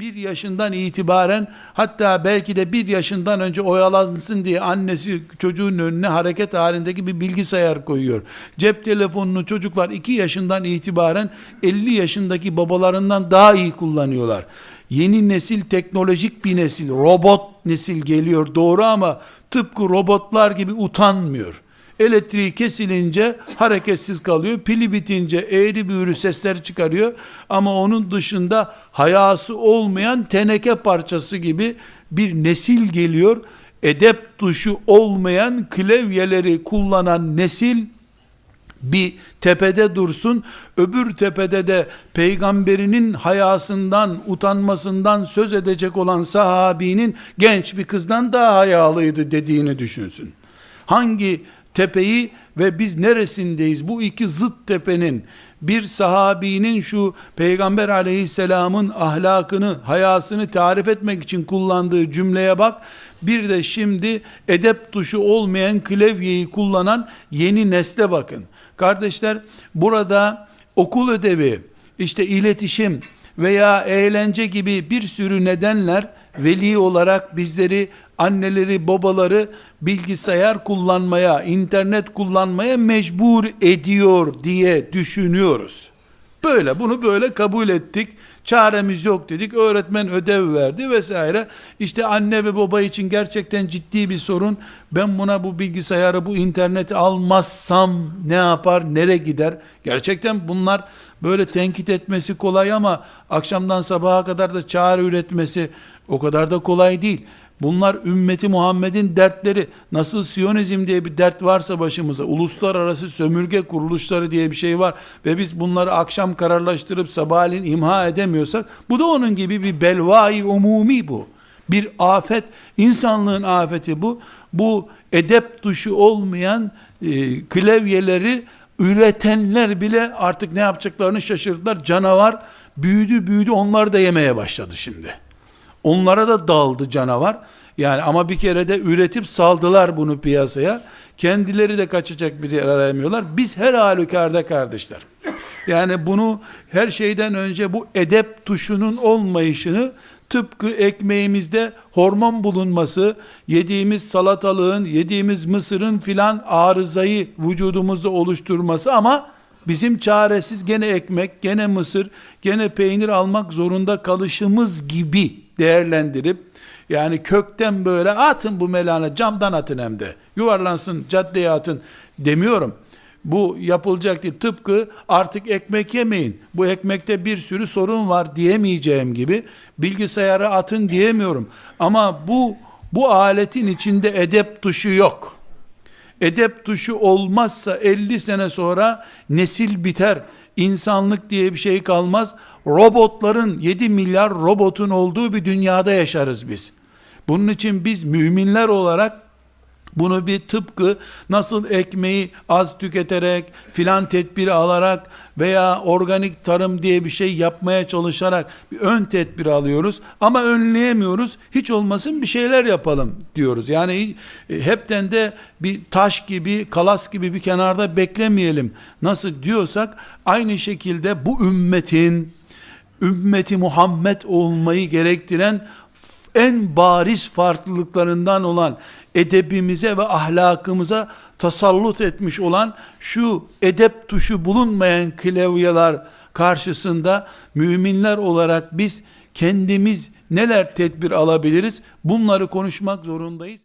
bir yaşından itibaren hatta belki de bir yaşından önce oyalansın diye annesi çocuğun önüne hareket halindeki bir bilgisayar koyuyor. Cep telefonunu çocuklar 2 yaşından itibaren 50 yaşındaki babalarından daha iyi kullanıyorlar. Yeni nesil teknolojik bir nesil, robot nesil geliyor doğru ama tıpkı robotlar gibi utanmıyor. Elektriği kesilince hareketsiz kalıyor. Pili bitince eğri büğrü sesler çıkarıyor. Ama onun dışında hayası olmayan teneke parçası gibi bir nesil geliyor. Edep duşu olmayan klavyeleri kullanan nesil bir tepede dursun, öbür tepede de peygamberinin hayasından, utanmasından söz edecek olan sahabinin genç bir kızdan daha hayalıydı dediğini düşünsün. Hangi tepeyi ve biz neresindeyiz? Bu iki zıt tepenin bir sahabinin şu peygamber aleyhisselamın ahlakını, hayasını tarif etmek için kullandığı cümleye bak. Bir de şimdi edep tuşu olmayan klavyeyi kullanan yeni nesle bakın. Kardeşler burada okul ödevi, işte iletişim veya eğlence gibi bir sürü nedenler veli olarak bizleri anneleri babaları bilgisayar kullanmaya, internet kullanmaya mecbur ediyor diye düşünüyoruz. Böyle bunu böyle kabul ettik. Çaremiz yok dedik. Öğretmen ödev verdi vesaire. İşte anne ve baba için gerçekten ciddi bir sorun. Ben buna bu bilgisayarı, bu interneti almazsam ne yapar, nereye gider? Gerçekten bunlar böyle tenkit etmesi kolay ama akşamdan sabaha kadar da çare üretmesi o kadar da kolay değil. Bunlar ümmeti Muhammed'in dertleri. Nasıl Siyonizm diye bir dert varsa başımıza, uluslararası sömürge kuruluşları diye bir şey var ve biz bunları akşam kararlaştırıp sabahleyin imha edemiyorsak, bu da onun gibi bir belvai umumi bu. Bir afet, insanlığın afeti bu. Bu edep duşu olmayan e, klavyeleri üretenler bile artık ne yapacaklarını şaşırdılar. Canavar büyüdü büyüdü onlar da yemeye başladı şimdi. Onlara da daldı canavar. Yani ama bir kere de üretip saldılar bunu piyasaya. Kendileri de kaçacak bir yer aramıyorlar. Biz her halükarda kardeşler. Yani bunu her şeyden önce bu edep tuşunun olmayışını tıpkı ekmeğimizde hormon bulunması, yediğimiz salatalığın, yediğimiz mısırın filan arızayı vücudumuzda oluşturması ama bizim çaresiz gene ekmek, gene mısır, gene peynir almak zorunda kalışımız gibi değerlendirip yani kökten böyle atın bu melana camdan atın hem de yuvarlansın caddeye atın demiyorum. Bu yapılacak değil. Tıpkı artık ekmek yemeyin. Bu ekmekte bir sürü sorun var diyemeyeceğim gibi bilgisayarı atın diyemiyorum. Ama bu bu aletin içinde edep tuşu yok. Edep tuşu olmazsa 50 sene sonra nesil biter. İnsanlık diye bir şey kalmaz. Robotların 7 milyar robotun olduğu bir dünyada yaşarız biz. Bunun için biz müminler olarak bunu bir tıpkı nasıl ekmeği az tüketerek filan tedbir alarak veya organik tarım diye bir şey yapmaya çalışarak bir ön tedbir alıyoruz ama önleyemiyoruz. Hiç olmasın bir şeyler yapalım diyoruz. Yani e, hepten de bir taş gibi, kalas gibi bir kenarda beklemeyelim. Nasıl diyorsak aynı şekilde bu ümmetin ümmeti Muhammed olmayı gerektiren en bariz farklılıklarından olan edebimize ve ahlakımıza tasallut etmiş olan şu edep tuşu bulunmayan klavyeler karşısında müminler olarak biz kendimiz neler tedbir alabiliriz bunları konuşmak zorundayız.